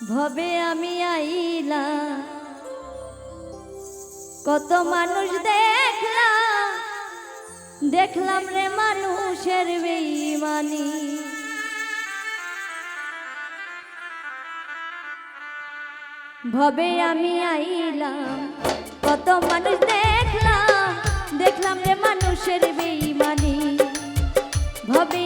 ভবে আমি আইলা কত মানুষ দেখলাম দেখলাম রে মানুষের বেইমানি। ভবে আমি আইলাম, কত মানুষ দেখলাম দেখলাম রে মানুষের বেইমানি। ভবে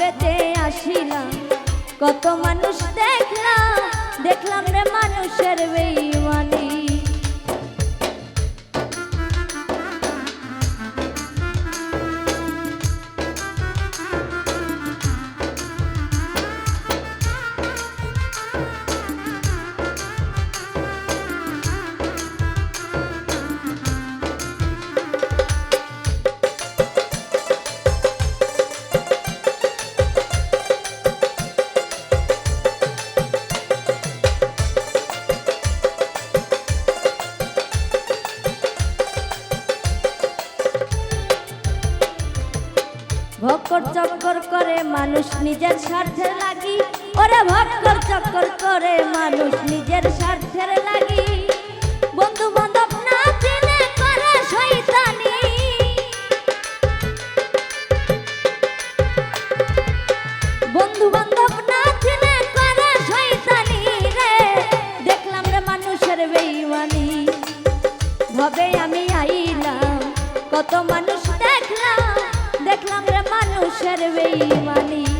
ভবেতে আসিলাম। কত মানুষ দেখলাম দেখলাম রে মানুষের বেইমানি। ভক্কর চক্কর করে মানুষ নিজের স্বার্থের লাগি। ওরে ভক্কর চক্কর করে মানুষ নিজের স্বার্থের লাগি। বন্ধু বান্ধব না চিনে করে শয়তানি। বন্ধু বান্ধব না চিনে করে শয়তানি রে। দেখলাম রে মানুষের বেইমানি। ভবে আমি আইলাম, কত মানুষ রে মানুষের বেইমানি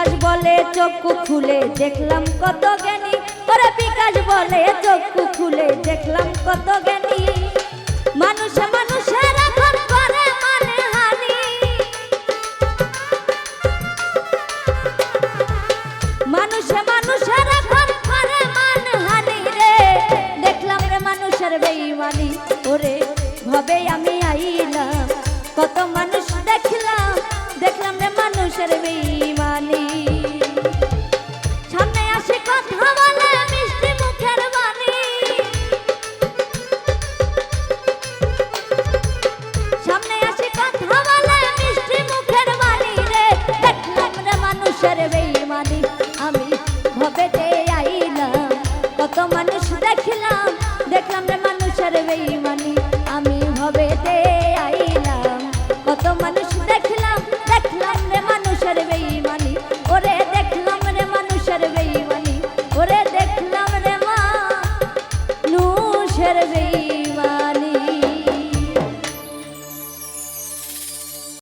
বিকাশ বলে চক্ষু খুলে দেখলাম কত জ্ঞানী। ওরে বিকাশ বলে চক্ষু খুলে দেখলাম কত জ্ঞানী। মানুষ মানে মানে মানুষের আমি আইলাম। কত সংসার বেইমান